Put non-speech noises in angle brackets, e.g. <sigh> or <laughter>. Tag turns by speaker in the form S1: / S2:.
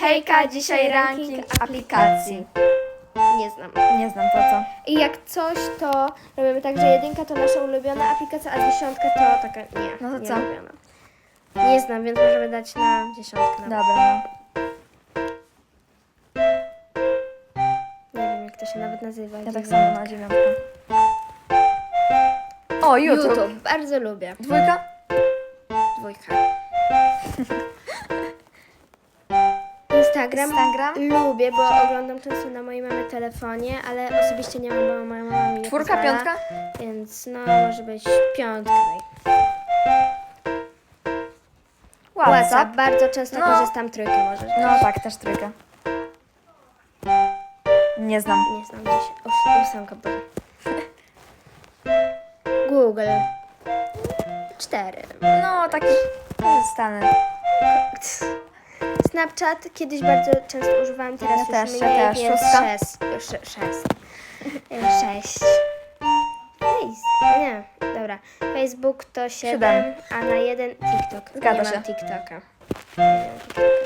S1: Hejka, dzisiaj ranking aplikacji.
S2: Nie znam.
S1: Nie znam to co.
S2: I jak coś, to robimy tak, że jedynka to nasza ulubiona aplikacja, a dziesiątka to taka nie.
S1: No to
S2: nie
S1: co?
S2: Ulubiona. Nie znam, więc możemy dać na dziesiątkę. nawet.
S1: Dobra, no.
S2: Nie wiem, jak to się nawet nazywa.
S1: Ja tak samo na dziewiątkę. O, YouTube.
S2: YouTube. Bardzo lubię.
S1: Dwójka.
S2: Instagram.
S1: Instagram?
S2: Lubię, bo oglądam często na mojej mamy telefonie, ale osobiście nie mam, bo moja mama mi nie
S1: Czwórka,
S2: pozwala,
S1: piątka?
S2: Więc no, może być piątka.
S1: WhatsApp.
S2: WhatsApp. Bardzo często
S1: No.
S2: korzystam, trójkę możesz.
S1: No tak, też trójkę. Nie znam.
S2: Nie znam gdzieś. Ós- ósemka boże. <laughs> Google. Cztery.
S1: No, taki korzystany.
S2: Snapchat kiedyś bardzo często używałam, teraz
S1: Ja
S2: już
S1: też, ja
S2: mniej,
S1: też.
S2: więc
S1: Szóstka?
S2: sześć. E. Face. Nie, dobra. Facebook to siedem,
S1: Siedem.
S2: a na jeden TikTok.
S1: Zgadza
S2: nie
S1: się.
S2: mam TikToka. Nie mam TikToka.